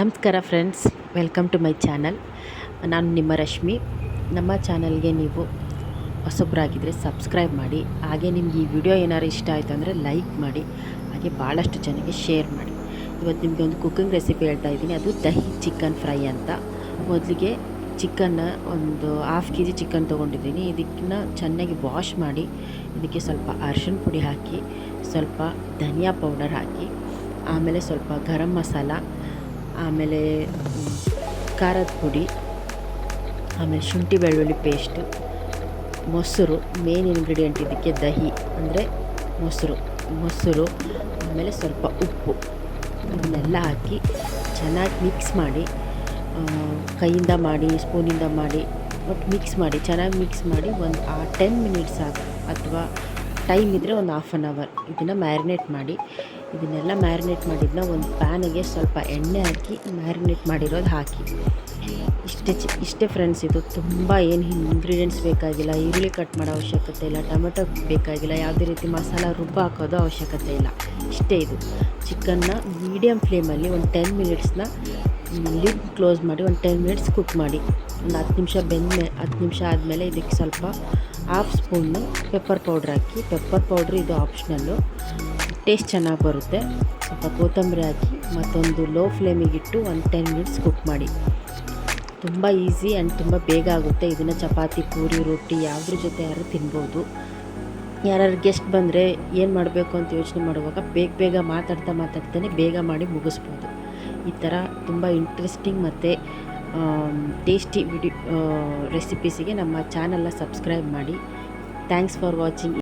ನಮಸ್ಕಾರ friends welcome to my channel ನಾನು ನಿಮ್ಮ ರಶ್ಮಿ. ನಮ್ಮ ಚಾನಲ್ಗೆ ನೀವು ಹೊಸಬ್ರಾಗಿದ್ದರೆ ಸಬ್ಸ್ಕ್ರೈಬ್ ಮಾಡಿ. ಹಾಗೆ ನಿಮ್ಗೆ ಈ ವಿಡಿಯೋ ಏನಾದ್ರು ಇಷ್ಟ ಆಯಿತು ಅಂದರೆ ಲೈಕ್ ಮಾಡಿ. ಹಾಗೆ ಭಾಳಷ್ಟು ಜನಕ್ಕೆ ಶೇರ್ ಮಾಡಿ. ಇವತ್ತು ನಿಮಗೆ ಒಂದು ಕುಕ್ಕಿಂಗ್ ರೆಸಿಪಿ ಹೇಳ್ತಾ ಇದ್ದೀನಿ. ಅದು ದಹಿ ಚಿಕನ್ ಫ್ರೈ ಅಂತ. ಮೊದಲಿಗೆ ಚಿಕನ್ನ ಒಂದು ಹಾಫ್ ಕೆ ಜಿ ಚಿಕನ್ ತೊಗೊಂಡಿದ್ದೀನಿ. ಇದಕ್ಕನ್ನ ಚೆನ್ನಾಗಿ ವಾಶ್ ಮಾಡಿ. ಇದಕ್ಕೆ ಸ್ವಲ್ಪ ಅರ್ಶಿನ ಪುಡಿ ಹಾಕಿ, ಸ್ವಲ್ಪ ಧನಿಯಾ ಪೌಡರ್ ಹಾಕಿ, ಆಮೇಲೆ ಸ್ವಲ್ಪ ಗರಂ ಮಸಾಲ ಆಮೇಲೆ ಖಾರದ ಪುಡಿ, ಆಮೇಲೆ ಶುಂಠಿ ಬೆಳ್ಳುಳ್ಳಿ ಪೇಸ್ಟು ಮೊಸರು ಮೇನ್ ಇಂಗ್ರೀಡಿಯೆಂಟ್ ಇದಕ್ಕೆ ದಹಿ, ಅಂದರೆ ಮೊಸರು ಮೊಸರು, ಆಮೇಲೆ ಸ್ವಲ್ಪ ಉಪ್ಪು ಇದನ್ನೆಲ್ಲ ಹಾಕಿ ಚೆನ್ನಾಗಿ ಮಿಕ್ಸ್ ಮಾಡಿ ಕೈಯಿಂದ ಮಾಡಿ ಸ್ಪೂನಿಂದ ಮಾಡಿ, ಒಟ್ಟು ಮಿಕ್ಸ್ ಮಾಡಿ, ಚೆನ್ನಾಗಿ ಮಿಕ್ಸ್ ಮಾಡಿ ಒಂದು, ಆ ಟೆನ್ ಮಿನಿಟ್ಸ್ ಅಥವಾ ಟೈಮ್ ಇದ್ದರೆ ಒಂದು ಹಾಫ್ ಆನ್ ಅವರ್ ಇದನ್ನು ಮ್ಯಾರಿನೇಟ್ ಮಾಡಿ ಇದನ್ನೆಲ್ಲ ಮ್ಯಾರಿನೇಟ್ ಮಾಡಿದ್ನ, ಒಂದು ಪ್ಯಾನಿಗೆ ಸ್ವಲ್ಪ ಎಣ್ಣೆ ಹಾಕಿ ಮ್ಯಾರಿನೇಟ್ ಮಾಡಿರೋದು ಹಾಕಿ. ಇಷ್ಟೇ ಚಿ, ಇಷ್ಟೇ ಫ್ರೆಂಡ್ಸ್ ಇದು. ತುಂಬ ಏನು ಇಂಗ್ರೀಡಿಯೆಂಟ್ಸ್ ಬೇಕಾಗಿಲ್ಲ, ಈರುಳ್ಳಿ ಕಟ್ ಮಾಡೋ ಅವಶ್ಯಕತೆ ಇಲ್ಲ, ಟೊಮೆಟೊ ಬೇಕಾಗಿಲ್ಲ, ಯಾವುದೇ ರೀತಿ ಮಸಾಲ ರುಬ್ಬ ಹಾಕೋದು ಅವಶ್ಯಕತೆ ಇಲ್ಲ. ಇಷ್ಟೇ ಇದು. ಚಿಕನ್ನ ಮೀಡಿಯಮ್ ಫ್ಲೇಮಲ್ಲಿ ಒಂದು ಟೆನ್ ಮಿನಿಟ್ಸ್ನ ಲಿಡ್ ಕ್ಲೋಸ್ ಮಾಡಿ, ಒಂದು ಟೆನ್ ಮಿನಿಟ್ಸ್ ಕುಕ್ ಮಾಡಿ. ಒಂದು ಹತ್ತು ನಿಮಿಷ ಬೆಂದ ಹತ್ತು ನಿಮಿಷ ಆದಮೇಲೆ ಇದಕ್ಕೆ ಸ್ವಲ್ಪ ಹಾಫ್ ಸ್ಪೂನು ಪೆಪ್ಪರ್ ಪೌಡ್ರ್ ಹಾಕಿ. ಪೆಪ್ಪರ್ ಪೌಡ್ರ್ ಇದು ಆಪ್ಷನಲ್ಲು ಟೇಸ್ಟ್ ಚೆನ್ನಾಗಿ ಬರುತ್ತೆ. ಸ್ವಲ್ಪ ಕೊತ್ತಂಬರಿ ಹಾಕಿ ಮತ್ತೊಂದು ಲೋ ಫ್ಲೇಮಿಗಿಟ್ಟು ಒಂದು ಟೆನ್ ಮಿನಿಟ್ಸ್ ಕುಕ್ ಮಾಡಿ. ತುಂಬ ಈಸಿ ಆ್ಯಂಡ್ ತುಂಬ ಬೇಗ ಆಗುತ್ತೆ. ಇದನ್ನು ಚಪಾತಿ, ಪೂರಿ, ರೊಟ್ಟಿ ಯಾವುದ್ರ ಜೊತೆ ಯಾರು ತಿನ್ಬೋದು. ಯಾರು ಗೆಸ್ಟ್ ಬಂದರೆ ಏನು ಮಾಡಬೇಕು ಅಂತ ಯೋಚನೆ ಮಾಡುವಾಗ ಬೇಗ ಬೇಗ ಮಾತಾಡ್ತಾ ಮಾತಾಡ್ತಾನೆ ಬೇಗ ಮಾಡಿ ಮುಗಿಸ್ಬೋದು. ಈ ಥರ ತುಂಬ ಇಂಟ್ರೆಸ್ಟಿಂಗ್ ಮತ್ತು ಟೇಸ್ಟಿ ವಿಡಿ ರೆಸಿಪೀಸಿಗೆ ನಮ್ಮ ಚಾನಲ್ನ ಸಬ್ಸ್ಕ್ರೈಬ್ ಮಾಡಿ. Thanks for watching